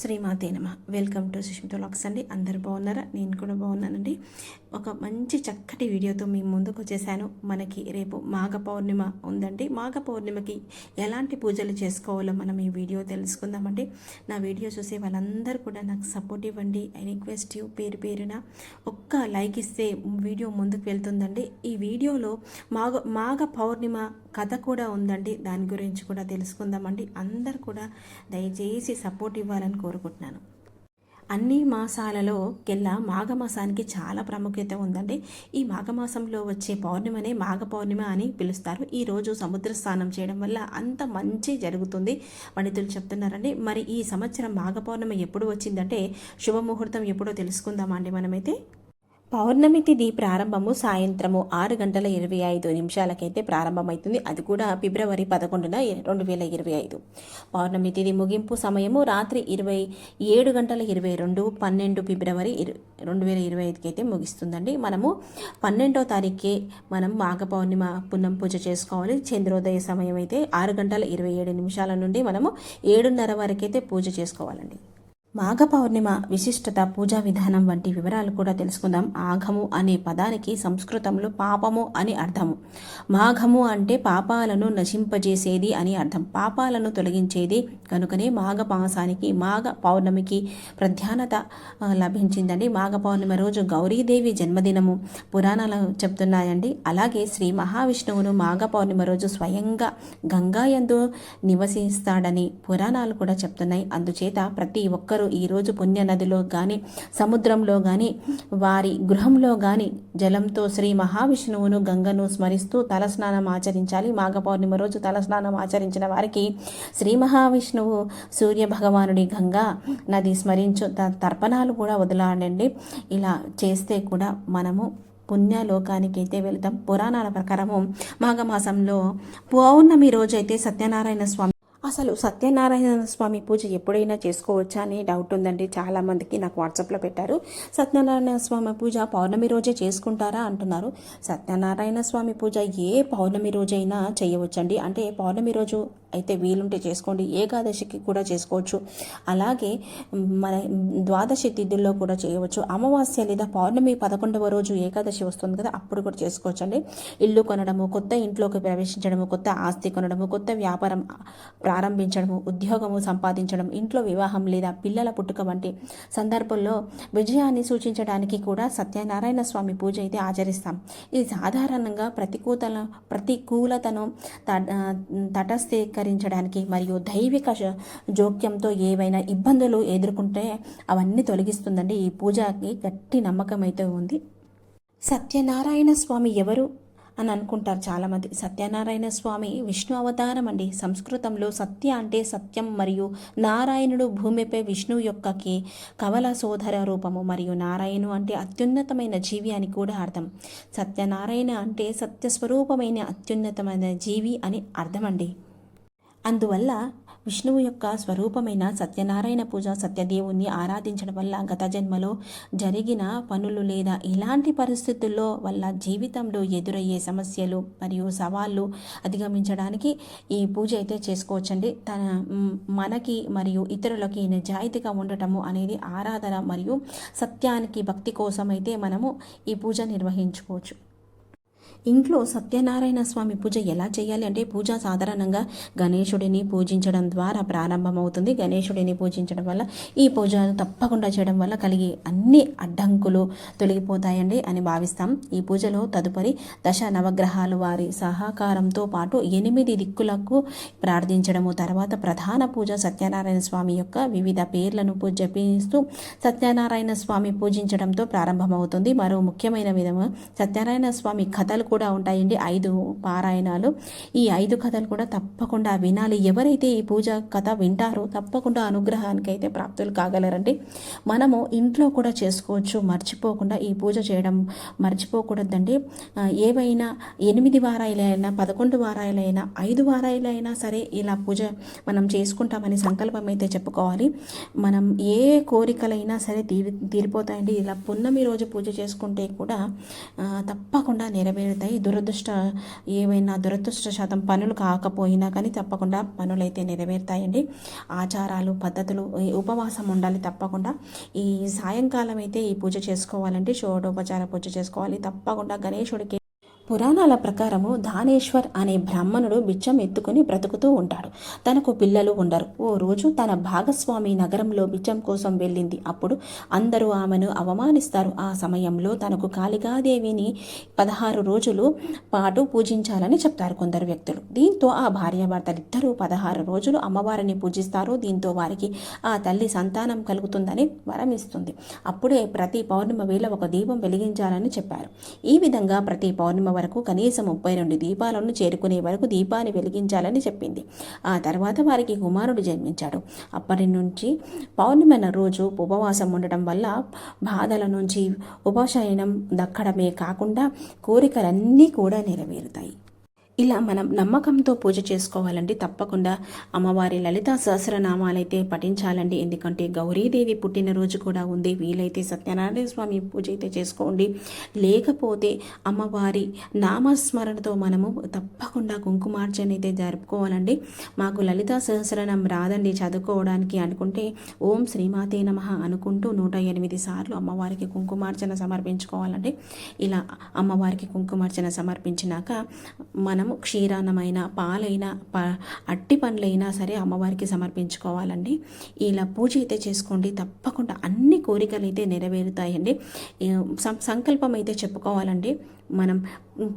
శ్రీమాతే నమ. Welcome to Sushmita lakhs అండి. అందరు బాగున్నారా? నేను కూడా బాగున్నానండి. ఒక మంచి చక్కటి వీడియోతో మీ ముందుకు వచ్చేసాను. మనకి రేపు మాఘ పౌర్ణిమ ఉందండి. మాఘ పౌర్ణిమకి ఎలాంటి పూజలు చేసుకోవాలో మనం ఈ వీడియో తెలుసుకుందామండి. నా వీడియో చూసే వాళ్ళందరూ కూడా నాకు సపోర్ట్ ఇవ్వండి. ఐ రిక్వెస్ట్ యూ పేరు పేరున ఒక్క లైక్ ఇస్తే వీడియో ముందుకు వెళ్తుందండి. ఈ వీడియోలో మాఘ మాఘ పౌర్ణిమ కథ కూడా ఉందండి. దాని గురించి కూడా తెలుసుకుందామండి. అందరు కూడా దయచేసి సపోర్ట్ ఇవ్వాలని కోరుకుంటున్నాను. అన్ని మాసాలలో కెల్లా మాఘమాసానికి చాలా ప్రాముఖ్యత ఉందండి. ఈ మాఘమాసంలో వచ్చే పౌర్ణిమనే మాఘ పౌర్ణిమ అని పిలుస్తారు. ఈరోజు సముద్ర స్నానం చేయడం వల్ల అంత మంచి జరుగుతుంది. పండితులు చెప్తున్నారండి. మరి ఈ సంవత్సరం మాఘ పౌర్ణిమ ఎప్పుడు వచ్చిందంటే శుభముహూర్తం ఎప్పుడో తెలుసుకుందామండి మనమైతే. పౌర్ణమి తిథి ప్రారంభము సాయంత్రము ఆరు గంటల ఇరవై ఐదు నిమిషాలకైతే ప్రారంభమవుతుంది అది కూడా ఫిబ్రవరి పదకొండున రెండు వేల ఇరవై ఐదు. పౌర్ణమి తిథి ముగింపు సమయము రాత్రి ఇరవై ఏడు గంటల ఇరవై రెండు పన్నెండు ఫిబ్రవరి ఇరు రెండు వేల ఇరవై ఐదుకి అయితే ముగిస్తుందండి. మనము పన్నెండో తారీఖే మనం మాఘ పౌర్ణిమ పున్నం పూజ చేసుకోవాలి. చంద్రోదయ సమయం అయితే ఆరు గంటల ఇరవై ఏడు నిమిషాల నుండి మనము ఏడున్నర వరకైతే పూజ చేసుకోవాలండి. మాఘ పౌర్ణిమ విశిష్టత పూజా విధానం వంటి వివరాలు కూడా తెలుసుకుందాం. ఆఘము అనే పదానికి సంస్కృతంలో పాపము అని అర్థము. మాఘము అంటే పాపాలను నశింపజేసేది అని అర్థం. పాపాలను తొలగించేది కనుకనే మాఘ మాసానికి మాఘ పౌర్ణమికి ప్రధానత లభించిందండి. మాఘ పౌర్ణమి రోజు గౌరీదేవి జన్మదినము పురాణాలు చెప్తున్నాయండి. అలాగే శ్రీ మహావిష్ణువును మాఘ పౌర్ణిమ రోజు స్వయంగా గంగాయందు నివసిస్తాడని పురాణాలు కూడా చెప్తున్నాయి. అందుచేత ప్రతి ఒక్కరు ఈరోజు పుణ్య నదిలో కానీ సముద్రంలో కానీ వారి గృహంలో కానీ జలంతో శ్రీ మహావిష్ణువును గంగను స్మరిస్తూ తలస్నానం ఆచరించాలి. మాఘ పౌర్ణిమ రోజు తలస్నానం ఆచరించిన వారికి శ్రీ మహావిష్ణువు సూర్య భగవానుడి గంగా నది స్మరించు త- తర్పణాలు కూడా వదలాడండి ఇలా చేస్తే కూడా మనము పుణ్యలోకానికి అయితే వెళ్తాం. పురాణాల ప్రకారము మాఘమాసంలో పౌర్ణమి రోజు అయితే సత్యనారాయణ స్వామి అసలు సత్యనారాయణ స్వామి పూజ ఎప్పుడైనా చేసుకోవచ్చా అని డౌట్ ఉందండి. చాలా మందికి నాకు వాట్సాప్లో పెట్టారు. సత్యనారాయణ స్వామి పూజ పౌర్ణమి రోజే చేసుకుంటారా అంటున్నారు. సత్యనారాయణ స్వామి పూజ ఏ పౌర్ణమి రోజైనా చేయవచ్చండి. అంటే పౌర్ణమి రోజు అయితే వీలుంటే చేసుకోండి ఏకాదశికి కూడా చేసుకోవచ్చు. అలాగే మన ద్వాదశి తిథుల్లో కూడా చేయవచ్చు. అమావాస్య లేదా పౌర్ణమి పదకొండవ రోజు ఏకాదశి వస్తుంది కదా అప్పుడు కూడా చేసుకోవచ్చు అండి ఇల్లు కొనడము కొత్త ఇంట్లోకి ప్రవేశించడము కొత్త ఆస్తి కొనడము కొత్త వ్యాపారం ప్రారంభించడము ఉద్యోగము సంపాదించడం ఇంట్లో వివాహం లేదా పిల్లల పుట్టుక వంటి సందర్భంలో విజయాన్ని సూచించడానికి కూడా సత్యనారాయణ స్వామి పూజ అయితే ఆచరిస్తాం. ఇది సాధారణంగా ప్రతికూతల ప్రతికూలతను త- తటస్థీకరించడానికి మరియు దైవిక జోక్యంతో ఏవైనా ఇబ్బందులు ఎదుర్కొంటే అవన్నీ తొలగిస్తుందండి. ఈ పూజకి గట్టి నమ్మకం అయితే ఉంది. సత్యనారాయణ స్వామి ఎవరు అని అనుకుంటారు చాలామంది. సత్యనారాయణ స్వామి విష్ణు అవతారం అండి. సంస్కృతంలో సత్య అంటే సత్యం మరియు నారాయణుడు భూమిపై విష్ణువు యొక్కకి కవల సోదర రూపము మరియు నారాయణు అంటే అత్యున్నతమైన జీవి అని కూడా అర్థం. సత్యనారాయణ అంటే సత్యస్వరూపమైన అత్యున్నతమైన జీవి అని అర్థమండి. అందువల్ల విష్ణువు యొక్క స్వరూపమైన సత్యనారాయణ పూజ సత్యదేవుణ్ణి ఆరాధించడం వల్ల గత జన్మలో జరిగిన పనులు లేదా ఇలాంటి పరిస్థితుల్లో వల్ల జీవితంలో ఎదురయ్యే సమస్యలు మరియు సవాళ్ళు అధిగమించడానికి ఈ పూజ అయితే చేసుకోవచ్చండి. తన మనకి మరియు ఇతరులకి నిజాయితీగా ఉండటము అనేది ఆరాధన మరియు సత్యానికి భక్తి కోసం అయితే మనము ఈ పూజ నిర్వహించుకోవచ్చు. ఇంట్లో సత్యనారాయణ స్వామి పూజ ఎలా చేయాలి అంటే పూజ సాధారణంగా గణేశుడిని పూజించడం ద్వారా ప్రారంభమవుతుంది. గణేశుడిని పూజించడం వల్ల ఈ పూజ తప్పకుండా చేయడం వల్ల కలిగే అన్ని అడ్డంకులు తొలగిపోతాయండి అని భావిస్తాం. ఈ పూజలో తదుపరి దశ నవగ్రహాలు వారి సహకారంతో పాటు ఎనిమిది దిక్కులకు ప్రార్థించడము తర్వాత ప్రధాన పూజ సత్యనారాయణ స్వామి యొక్క వివిధ పేర్లను పూజ జపిస్తూ సత్యనారాయణ స్వామి పూజించడంతో ప్రారంభమవుతుంది. మరో ముఖ్యమైన విధము సత్యనారాయణ స్వామి కథలు కూడా ఉంటాయండి. ఐదు పారాయణాలు. ఈ ఐదు కథలు కూడా తప్పకుండా వినాలి. ఎవరైతే ఈ పూజ కథ వింటారో తప్పకుండా అనుగ్రహానికి అయితే ప్రాప్తులు కాగలరండి. మనము ఇంట్లో కూడా చేసుకోవచ్చు. మర్చిపోకుండా ఈ పూజ చేయడం మర్చిపోకూడదండి. ఏవైనా ఎనిమిది వారాయిలైనా పదకొండు వారాయిలైనా ఐదు వారాయిలైనా సరే ఇలా పూజ మనం చేసుకుంటామని సంకల్పం అయితే చెప్పుకోవాలి. మనం ఏ కోరికలైనా సరే తీరి తీరిపోతాయండి. ఇలా పున్నమి రోజు పూజ చేసుకుంటే కూడా తప్పకుండా నెరవేరు నెరవేరుతాయి దురదృష్ట ఏవైనా దురదృష్ట శాతం పనులు కాకపోయినా కానీ తప్పకుండా పనులు అయితే నెరవేరుతాయండి. ఆచారాలు పద్ధతులు ఉపవాసం ఉండాలి తప్పకుండా. ఈ సాయంకాలం అయితే ఈ పూజ చేసుకోవాలంటే షోడోపచార పూజ చేసుకోవాలి. తప్పకుండా గణేశుడికి పురాణాల ప్రకారము దానేశ్వర్ అనే బ్రాహ్మణుడు బిచ్చం ఎత్తుకుని బ్రతుకుతూ ఉంటాడు. తనకు పిల్లలు ఉండరు. ఓ రోజు తన భాగస్వామి నగరంలో బిచ్చం కోసం వెళ్ళింది. అప్పుడు అందరూ ఆమెను అవమానిస్తారు. ఆ సమయంలో తనకు కాళికాదేవిని పదహారు రోజులు పాటు పూజించాలని చెప్తారు కొందరు వ్యక్తులు. దీంతో ఆ భార్యాభర్తలిద్దరూ పదహారు రోజులు అమ్మవారిని పూజిస్తారు. దీంతో వారికి ఆ తల్లి సంతానం కలుగుతుందని వరం ఇస్తుంది అప్పుడే ప్రతి పౌర్ణిమ వేళ ఒక దీపం వెలిగించాలని చెప్పారు. ఈ విధంగా ప్రతి పౌర్ణిమ వరకు కనీసం ముప్పై రెండు దీపాలను చేరుకునే వరకు దీపాన్ని వెలిగించాలని చెప్పింది. ఆ తర్వాత వారికి కుమారుడు జన్మించాడు. అప్పటి నుంచి పౌర్ణమైన రోజు ఉపవాసం ఉండటం వల్ల బాధల నుంచి ఉపశయనం దక్కడమే కాకుండా కోరికలన్నీ కూడా నెరవేరుతాయి. ఇలా మనం నమ్మకంతో పూజ చేసుకోవాలండి. తప్పకుండా అమ్మవారి లలితా సహస్రనామాలైతే పఠించాలండి. ఎందుకంటే గౌరీదేవి పుట్టినరోజు కూడా ఉంది. వీలైతే సత్యనారాయణ స్వామి పూజ అయితే చేసుకోండి. లేకపోతే అమ్మవారి నామస్మరణతో మనము తప్పకుండా కుంకుమార్చన అయితే జరుపుకోవాలండి. మాకు లలితా సహస్రనామం రాదండి చదువుకోవడానికి అనుకుంటే ఓం శ్రీమాతే నమ అనుకుంటూ నూట ఎనిమిది సార్లు అమ్మవారికి కుంకుమార్చన సమర్పించుకోవాలండి. ఇలా అమ్మవారికి కుంకుమార్చన సమర్పించినాక మనం మనము క్షీరాన్నమైన పాలైన ప అట్టి పండ్లైనా సరే అమ్మవారికి సమర్పించుకోవాలండి. ఇలా పూజ అయితే చేసుకోండి. తప్పకుండా అన్ని కోరికలు అయితే నెరవేరుతాయండి సం- సంకల్పం అయితే చెప్పుకోవాలండి. మనం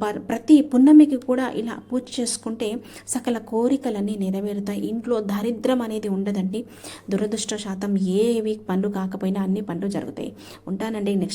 ప- ప్రతి పున్నమికి కూడా ఇలా పూజ చేసుకుంటే సకల కోరికలన్నీ నెరవేరుతాయి. ఇంట్లో దరిద్రం అనేది ఉండదండి. దురదృష్ట శాతం ఏవి పనులు కాకపోయినా అన్ని పనులు జరుగుతాయి. ఉంటానండి. నెక్స్ట్